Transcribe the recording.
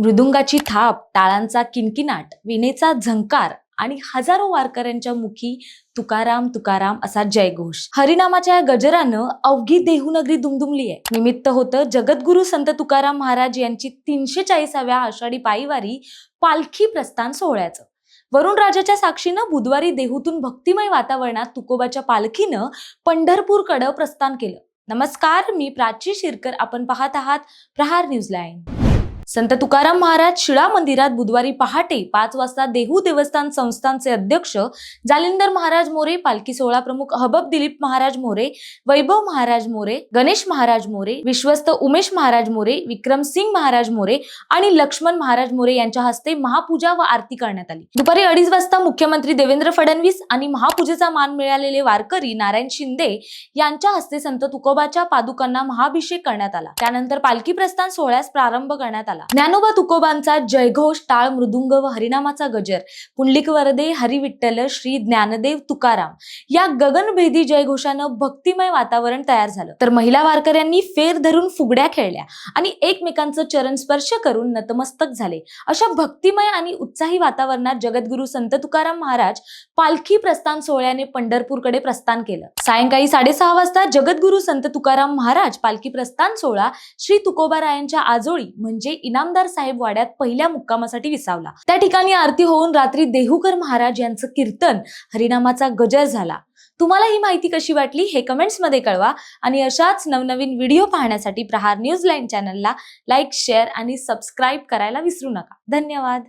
मृदुंगाची थाप टाळांचा किनकिनाट विणेचा झंकार आणि हजारो वारकऱ्यांच्या मुखी तुकाराम तुकाराम असा जयघोष. हरिनामाच्या या गजरानं अवघी देहूनगरी दुमदुमली आहे निमित्त होतं जगद्गुरु संत तुकाराम महाराज यांची तीनशे चाळीसाव्या आषाढी पायीवारी पालखी प्रस्थान सोहळ्याचं. वरुण राजाच्या साक्षीनं बुधवारी देहूतून भक्तिमय वातावरणात तुकोबाच्या पालखीनं पंढरपूरकडं प्रस्थान केलं. नमस्कार मी प्राची शिरकर. आपण पाहत आहात प्रहार न्यूज लाईन संत तुकाराम महाराज शिळा मंदिरात बुधवारी पहाटे पाच वाजता देहू देवस्थान संस्थानचे अध्यक्ष जालिंदर महाराज मोरे पालखी सोहळा प्रमुख हबब दिलीप महाराज मोरे वैभव महाराज मोरे गणेश महाराज मोरे विश्वस्त उमेश महाराज मोरे विक्रम सिंग महाराज मोरे आणि लक्ष्मण महाराज मोरे यांच्या हस्ते महापूजा व आरती करण्यात आली. दुपारी अडीच वाजता मुख्यमंत्री देवेंद्र फडणवीस आणि महापूजेचा मान मिळालेले वारकरी नारायण शिंदे यांच्या हस्ते संत तुकोबाच्या पादुकांना महाभिषेक करण्यात आला. त्यानंतर पालखी प्रस्थान सोहळ्यास प्रारंभ करण्यात आला. ज्ञानोबा तुकोबांचा जयघोष टाळ मृदुंग व हरिनामाचा गजर. पुंडलिक वरदे हरिविठ्ठल श्री ज्ञानदेव तुकाराम. या गगनभेदी जयघोषानं भक्तिमय वातावरण तयार झालं. तर महिला वारकऱ्यांनी फेर धरून फुगड्या खेळल्या आणि एकमेकांचं चरण स्पर्श करून नतमस्तक झाले. अशा भक्तिमय आणि उत्साही वातावरणात जगद्गुरु संत तुकाराम महाराज पालखी प्रस्थान सोहळ्याने पंढरपूरकडे प्रस्थान केलं. सायंकाळी साडेसहा वाजता जगद्गुरु संत तुकाराम महाराज पालखी प्रस्थान सोहळा श्री तुकोबारायांच्या आजोळी म्हणजे इनामदार साहेब वाड्यात पहिल्या मुक्कामासाठी विसावला. त्या ठिकाणी आरती होऊन रात्री देहूकर महाराज यांचं कीर्तन हरिनामाचा गजर झाला. तुम्हाला ही माहिती कशी वाटली हे कमेंट्समध्ये कळवा आणि अशाच नवनवीन व्हिडिओ पाहण्यासाठी प्रहार न्यूज लाईन चॅनलला लाईक शेअर आणि सबस्क्राईब करायला विसरू नका. धन्यवाद.